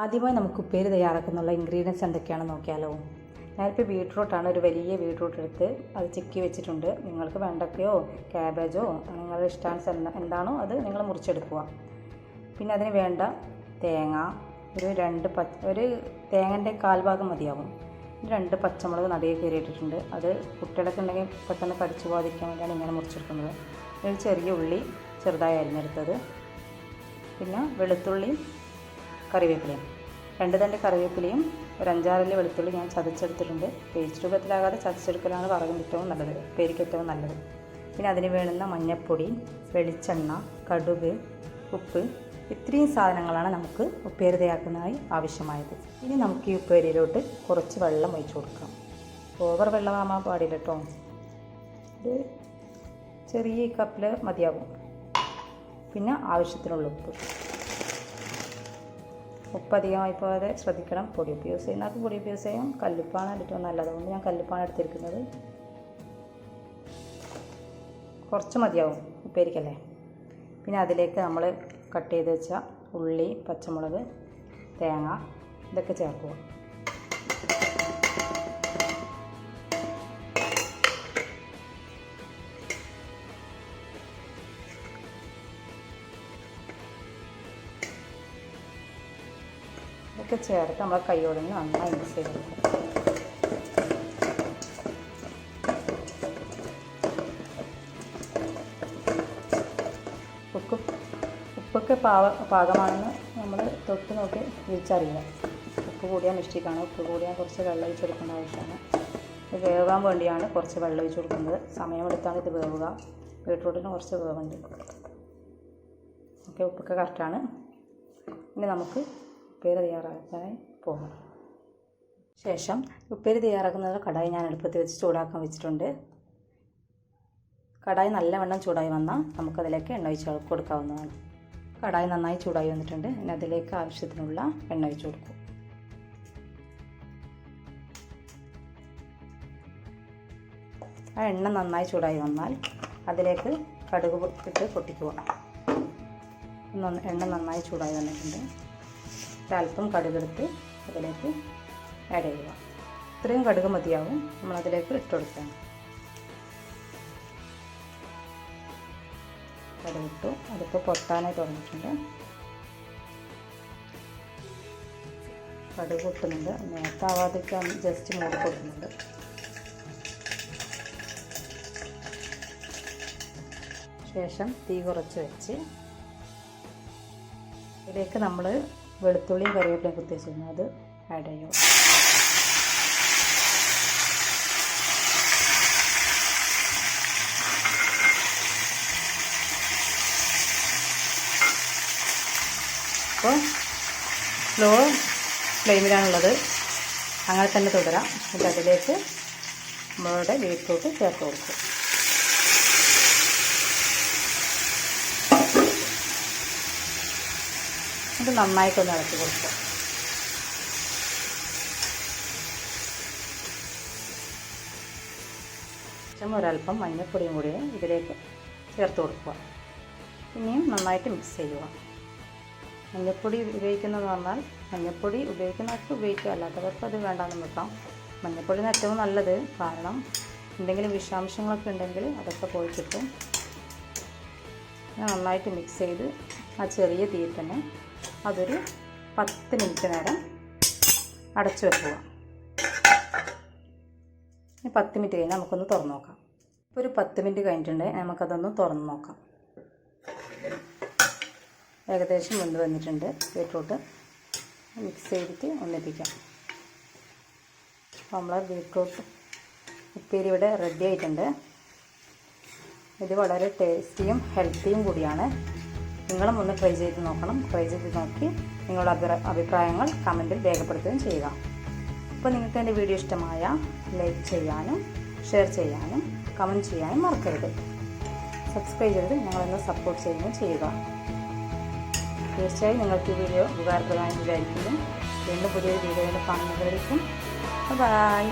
ആദ്യമായി നമുക്ക് ഉപ്പേരി തയ്യാറാക്കുന്നുള്ള ഇൻഗ്രീഡിയൻസ് എന്തൊക്കെയാണെന്ന് നോക്കിയാലോ? ഞാനിപ്പോൾ ബീട്രൂട്ടാണ് ഒരു വലിയ ബീട്രൂട്ട് എടുത്ത് അത് ചിക്കി വെച്ചിട്ടുണ്ട്. നിങ്ങൾക്ക് വെണ്ടക്കയോ? ക്യാബേജോ നിങ്ങളുടെ ഇഷ്ടാനുസരണം എന്താണോ അത് നിങ്ങൾ മുറിച്ചെടുക്കുക. പിന്നെ അതിന് വേണ്ട തേങ്ങ. ഒരു രണ്ട് പച്ച ഒരു തേങ്ങന്റെ കാൽഭാഗം മതിയാവും. രണ്ട് പച്ചമുളക് നടുകെ കയറിയിട്ടിട്ടുണ്ട് അത് കുട്ടികളൊക്കെ പെട്ടെന്ന് കടിച്ചു പോകാതിരിക്കാൻ വേണ്ടിയാണ് ഇങ്ങനെ മുറിച്ചെടുക്കുന്നത്. ഒരു ചെറിയ ഉള്ളി ചെറുതായി അരിഞ്ഞെടുത്തത്. പിന്നെ വെളുത്തുള്ളിയും കറിവേപ്പിലയും. രണ്ട് തണ്ട് കറിവേപ്പിലയും ഒരു അഞ്ചാറിൽ വെളുത്തുള്ളി ഞാൻ ചതച്ചെടുത്തിട്ടുണ്ട്. പേസ്റ്റ് രൂപത്തിലാകാതെ ചതച്ചെടുക്കലാണ് വറവിന് ഏറ്റവും നല്ലത് പേരിക്ക് ഏറ്റവും നല്ലത്. പിന്നെ അതിന് വേണ്ടുന്ന മഞ്ഞൾപ്പൊടി വെളിച്ചെണ്ണ കടുക് ഉപ്പ് ഇത്രയും സാധനങ്ങളാണ് നമുക്ക് ഉപ്പേരി തയ്യാക്കുന്നതായി ആവശ്യമായത്. ഇനി നമുക്ക് ഈ ഉപ്പേരിയിലോട്ട് കുറച്ച് വെള്ളം ഒഴിച്ചു കൊടുക്കാം. ഓവർ വെള്ളമാകാൻ പാടില്ല കേട്ടോ ഇത് ചെറിയ കപ്പിൽ മതിയാകും പിന്നെ ആവശ്യത്തിനുള്ള ഉപ്പ്. ഉപ്പ് അധികമായി പോകാതെ ശ്രദ്ധിക്കണം ഉപ്പ് യൂസ് ചെയ്യുന്നവർക്ക് പൊടി ഉപ്പ് യൂസ് ചെയ്യാം കല്ലുപ്പാണ് ഏറ്റവും നല്ലത് അതുകൊണ്ട് ഞാൻ കല്ലുപ്പാണ് എടുത്തിരിക്കുന്നത്. കുറച്ച് മതിയാവും ഉപ്പേരിക്കല്ലേ? പിന്നെ അതിലേക്ക് നമ്മൾ കട്ട് ചെയ്ത് വെച്ച ഉള്ളി പച്ചമുളക് തേങ്ങ ഇതൊക്കെ ചേർക്കുക. ഇതൊക്കെ ചേർത്ത് നമ്മൾ കൈയോടെ നന്നായി മിക്സ് ചെയ്ത് ഉപ്പ് ഉപ്പൊക്കെ പാക പാകമാണെന്ന് നമ്മൾ തൊട്ട് നോക്കി തിരിച്ചറിയുക ഉപ്പ് കൂടിയാൽ മിസ്റ്റേക്കാണ് ഉപ്പ് കൂടിയാൽ കുറച്ച് വെള്ളം ഒഴിച്ച് കൊടുക്കേണ്ട ആവശ്യമാണ്. ഇത് വേവാൻ വേണ്ടിയാണ് കുറച്ച് വെള്ളം ഒഴിച്ച് കൊടുക്കുന്നത്. സമയമെടുത്താണ് ഇത് വേവുക. ബീട്രൂട്ടിന് കുറച്ച് വേവുണ്ട് ഓക്കെ ഉപ്പൊക്കെ കറക്റ്റാണ് ഇനി നമുക്ക് ഉപ്പേരി തയ്യാറാക്കാൻ പോകണം ശേഷം ഉപ്പേരി തയ്യാറാക്കുന്നത് കടായി ഞാൻ അടുപ്പത്ത് വെച്ച് ചൂടാക്കാൻ വെച്ചിട്ടുണ്ട്. കടായി നല്ലവണ്ണം ചൂടായി വന്നാൽ നമുക്കതിലേക്ക് എണ്ണ ഒഴിച്ച് കൊടുക്കാവുന്നതാണ്. കടായി നന്നായി ചൂടായി വന്നിട്ടുണ്ട്. ഇനി അതിലേക്ക് ആവശ്യത്തിനുള്ള എണ്ണ ഒഴിച്ച് കൊടുക്കും. ആ എണ്ണ നന്നായി ചൂടായി വന്നാൽ അതിലേക്ക് കടുക് ഇട്ട് പൊട്ടിക്കുക. എണ്ണ നന്നായി ചൂടായി വന്നിട്ടുണ്ട്. ഒരല്പം കടുകെടുത്ത് അതിലേക്ക് ആഡ് ചെയ്യുക. ഇത്രയും കടുക് മതിയാവും. നമ്മളതിലേക്ക് ഇട്ട് കൊടുക്കണം കടുകിട്ടു അതിപ്പോൾ പൊട്ടാനായി തുടങ്ങിയിട്ടുണ്ട്. കടുക് പൊട്ടുന്നുണ്ട്. നേരത്താവാതിരിക്കാൻ ജസ്റ്റ് മൂടി പൊട്ടുന്നുണ്ട്. ശേഷം തീ കുറച്ച് വെച്ച് ഇതിലേക്ക് നമ്മൾ വെളുത്തുള്ളിയും കറിവേപ്പിലയും കുത്തി വെച്ചിരുന്നു അത് ആഡ് ചെയ്യും അപ്പോൾ സ്ലോ ഫ്ലെയിമിലാണുള്ളത് അങ്ങനെ തന്നെ തുടരാം. എന്നിട്ട് അതിലേക്ക് നമ്മളുടെ ബീറ്റ്റൂട്ട് ചേർത്ത് കൊടുക്കും. ഇത് നന്നായിട്ടൊന്ന് ഇളക്കി കൊടുക്കുക. ഒരല്പം മഞ്ഞൾപ്പൊടിയും കൂടി ഇതിലേക്ക് ചേർത്ത് കൊടുക്കുക. ഇനിയും നന്നായിട്ട് മിക്സ് ചെയ്യുക. മഞ്ഞൾപ്പൊടി ഉപയോഗിക്കുന്നതെന്ന് പറഞ്ഞാൽ മഞ്ഞൾപ്പൊടി ഉപയോഗിക്കുന്നവർക്ക് ഉപയോഗിക്കുക. അല്ലാത്തവർക്ക് അത് വേണ്ടാന്ന് വെക്കാം. മഞ്ഞൾപ്പൊടിയാണ് ഏറ്റവും നല്ലത്. കാരണം എന്തെങ്കിലും വിഷാംശങ്ങളൊക്കെ ഉണ്ടെങ്കിൽ അതൊക്കെ പോയി കിട്ടും. നന്നായിട്ട് മിക്സ് ചെയ്ത് ആ ചെറിയ തീയിൽ തന്നെ അതൊരു പത്ത് മിനിറ്റ് നേരം അടച്ചു വെക്കുക. ഇനി പത്ത് മിനിറ്റ് കഴിഞ്ഞ് നമുക്കൊന്ന് തുറന്ന് നോക്കാം. ഇപ്പോൾ ഒരു പത്ത് മിനിറ്റ് കഴിഞ്ഞിട്ടുണ്ടെങ്കിൽ നമുക്കതൊന്ന് തുറന്ന് നോക്കാം. ഏകദേശം വെന്ത് വന്നിട്ടുണ്ട്. ബീട്രൂട്ട് മിക്സ് ചെയ്തിട്ട് ഒന്നിപ്പിക്കാം. അപ്പോൾ നമ്മൾ ബീട്രൂട്ട് ഉപ്പേരി ഇവിടെ റെഡി ആയിട്ടുണ്ട്. ഇത് വളരെ ടേസ്റ്റിയും ഹെൽത്തിയും കൂടിയാണ്. നിങ്ങളും ഒന്ന് ട്രൈ ചെയ്ത് നോക്കണം. ട്രൈ ചെയ്ത് നോക്കി നിങ്ങളുടെ അഭി അഭിപ്രായങ്ങൾ കമന്റിൽ രേഖപ്പെടുത്തുകയും ചെയ്യുക. അപ്പോൾ നിങ്ങൾക്ക് എന്റെ വീഡിയോ ഇഷ്ടമായ ലൈക്ക് ചെയ്യാനും ഷെയർ ചെയ്യാനും കമന്റ് ചെയ്യാനും മറക്കരുത്. സബ്സ്ക്രൈബ് ചെയ്ത് ഞങ്ങളൊന്ന് സപ്പോർട്ട് ചെയ്യുകയും ചെയ്യുക. തീർച്ചയായും നിങ്ങൾക്ക് ഈ വീഡിയോ ഉപകാരപ്രദമായി വിചാരിക്കുന്നു. വീണ്ടും പുതിയൊരു വീഡിയോയിൽ കാണുന്നതായിരിക്കും ബൈ